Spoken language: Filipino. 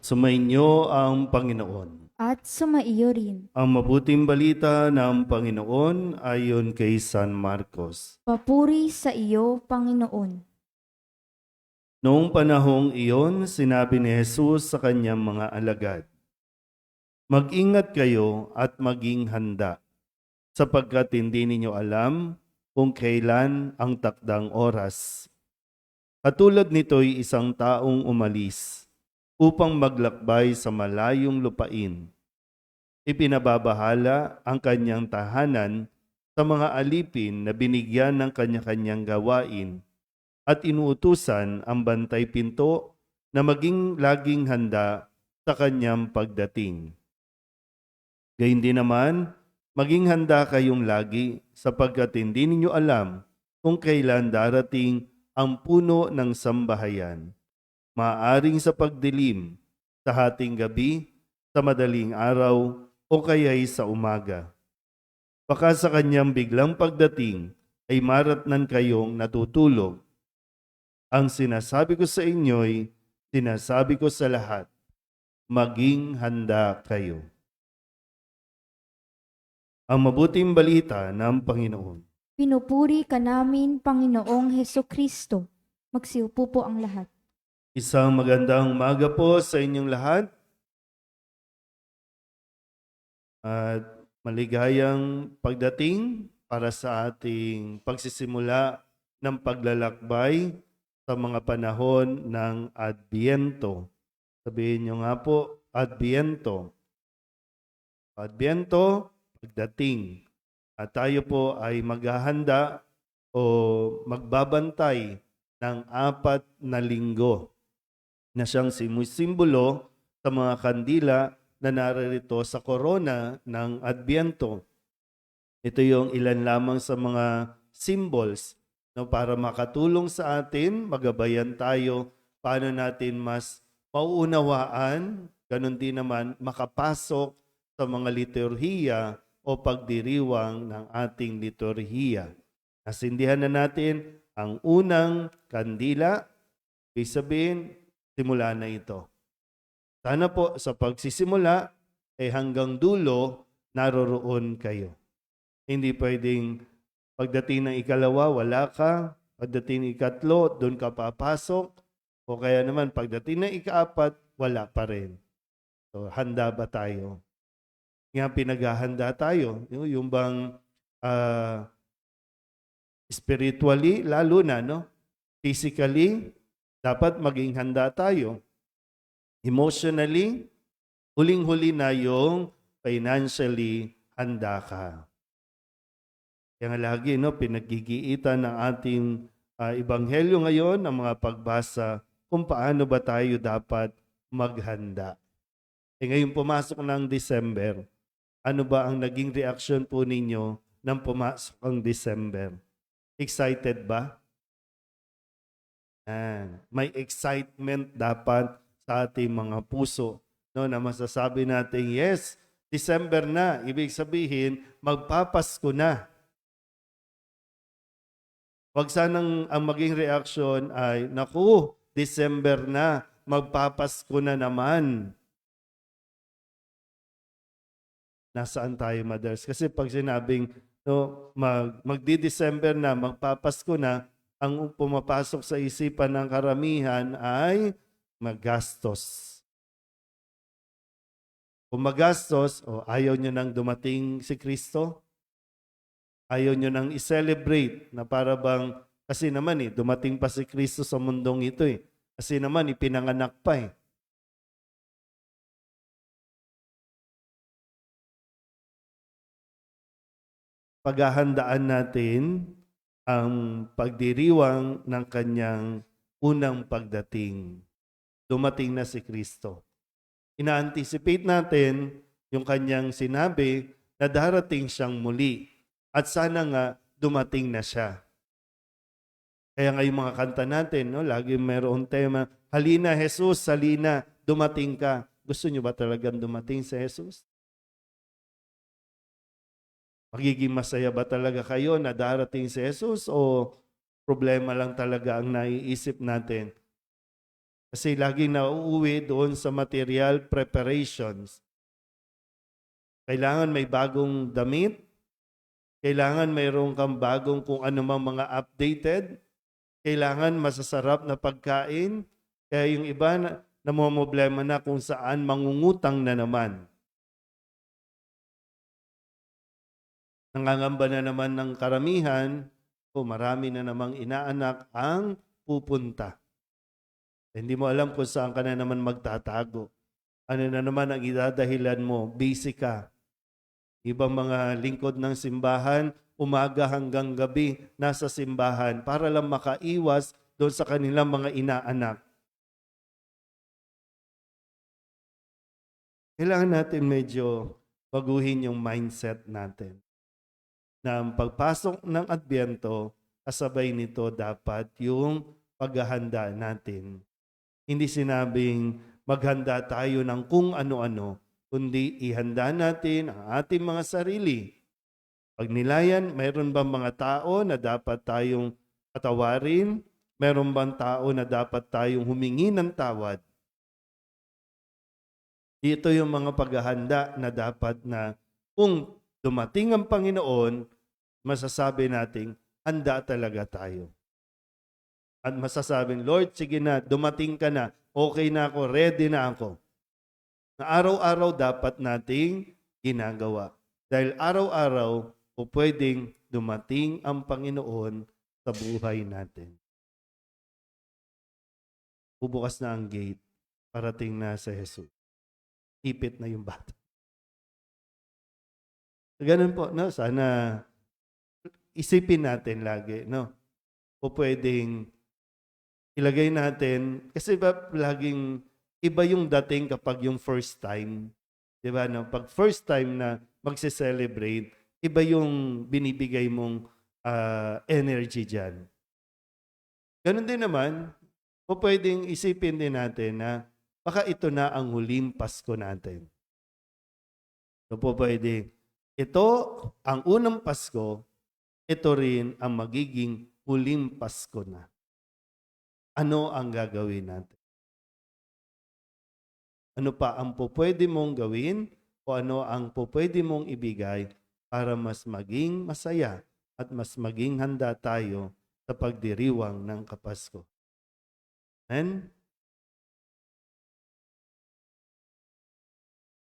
Sumainyo ang Panginoon. at sumaiyo rin. Ang mabuting balita ng Panginoon ayon kay San Marcos. Papuri sa iyo, Panginoon. Noong panahong iyon, sinabi ni Jesus sa kanyang mga alagad, Mag-ingat kayo at maging handa, sapagkat hindi ninyo alam kung kailan ang takdang oras. Katulad nito'y isang taong umalis upang maglakbay sa malayong lupain. Ipinababahala ang kanyang tahanan sa mga alipin na binigyan ng kanya-kanyang gawain at inuutusan ang bantay pinto na maging laging handa sa kanyang pagdating. Gayun din naman, maging handa kayong lagi sapagkat hindi ninyo alam kung kailan darating ang puno ng sambahayan. Maaring sa pagdilim, sa hating gabi, sa madaling araw, o kaya'y sa umaga. Baka sa kanyang biglang pagdating ay maratnan kayong natutulog ang sinasabi ko sa inyo'y sinasabi ko sa lahat, maging handa kayo. Ang mabuting balita ng Panginoon. Pinupuri ka namin, Panginoong Heso Kristo. Magsiupo po ang lahat. Isang magandang umaga po sa inyong lahat. At maligayang pagdating para sa ating pagsisimula ng paglalakbay sa mga panahon ng Adbiento. Sabihin nyo nga po, Adbiento. Adbiento, pagdating. At tayo po ay maghahanda o magbabantay ng apat na linggo na siyang simbolo sa mga kandila na naririto sa korona ng Adbiento. Ito yung ilan lamang sa mga symbols no, para makatulong sa atin, magabayan tayo, paano natin mas mauunawaan, ganun din naman makapasok sa mga liturhiya o pagdiriwang ng ating liturhiya. Nasindihan na natin ang unang kandila, ibig sabihin, simula na ito. Sana po sa pagsisimula, eh hanggang dulo, naroroon kayo. Hindi pwedeng Pagdating ng ikalawa, wala ka. Pagdating ng ikatlo, doon ka papasok. O kaya naman, pagdating ng ikaapat, wala pa rin. So, handa ba tayo? Nga pinaghahanda tayo. Yung, bang ah, spiritually, lalo na, no? Physically, dapat maging handa tayo. Emotionally, huling-huli na yung financially handa ka. Kaya nga lagi, no, pinaggigiitan ng ating ah, ebanghelyo ngayon, ang mga pagbasa, kung paano ba tayo dapat maghanda. E ngayon pumasok ng December, ano ba ang naging reaksyon po ninyo nang pumasok ang December? Excited ba? Yan. May excitement dapat sa ating mga puso no, na masasabi natin, yes, December na. Ibig sabihin, magpapasko na. Huwag sanang ang maging reaksyon ay, naku, December na, magpapasko na naman. Nasaan tayo, mothers? Kasi pag sinabing no, mag, magdi-December na, magpapasko na, ang pumapasok sa isipan ng karamihan ay magastos. Kung magastos, o ayaw nyo nang dumating si Kristo, ayaw nyo nang i-celebrate na para bang, kasi naman eh, dumating pa si Kristo sa mundong ito eh. Kasi naman, ipinanganak pa eh. Paghahandaan natin ang pagdiriwang ng kanyang unang pagdating. Dumating na si Kristo. Ina-anticipate natin yung kanyang sinabi na darating siyang muli at sana nga dumating na siya. Kaya nga yung mga kanta natin, no, lagi mayroong tema, Halina Jesus, halina, dumating ka. Gusto nyo ba talagang dumating si Jesus? Magiging masaya ba talaga kayo na darating si Jesus o problema lang talaga ang naiisip natin? Kasi laging nauuwi doon sa material preparations. Kailangan may bagong damit. Kailangan mayroon kang bagong kung ano mang mga updated. Kailangan masasarap na pagkain. Kaya yung iba na, namomblema na kung saan mangungutang na naman. Nangangamba na naman ng karamihan o marami na namang inaanak ang pupunta. Hindi mo alam kung saan ka na naman magtatago. Ano na naman ang idadahilan mo? Busy ka. Ibang mga lingkod ng simbahan, umaga hanggang gabi, nasa simbahan para lang makaiwas doon sa kanilang mga inaanak. Kailangan natin medyo baguhin yung mindset natin. Na ang pagpasok ng Adbyento, kasabay nito dapat yung paghahanda natin. Hindi sinabing maghanda tayo ng kung ano-ano, kundi ihanda natin ang ating mga sarili. Pag nilayan, mayroon bang mga tao na dapat tayong patawarin? Mayroon bang tao na dapat tayong humingi ng tawad? Dito yung mga paghahanda na dapat na kung dumating ang Panginoon, masasabi nating handa talaga tayo. At masasabing, Lord, sige na, dumating ka na, okay na ako, ready na ako. Na araw-araw dapat nating ginagawa. Dahil araw-araw, o pwedeng dumating ang Panginoon sa buhay natin. Bubukas na ang gate, parating na sa Jesus. Ipit na yung bata. Ganun po, no? Sana isipin natin lagi, no? O pwedeng ilagay natin, kasi ba laging iba yung dating kapag yung first time. Di ba? No? Pag first time na magse-celebrate, iba yung binibigay mong ah, energy dyan. Ganun din naman, o pwedeng isipin din natin na baka ito na ang huling Pasko natin. So po pwede, ito ang unang Pasko, ito rin ang magiging huling Pasko na. Ano ang gagawin natin? Ano pa ang pupwede mong gawin o ano ang pupwede mong ibigay para mas maging masaya at mas maging handa tayo sa pagdiriwang ng Kapasko. Amen?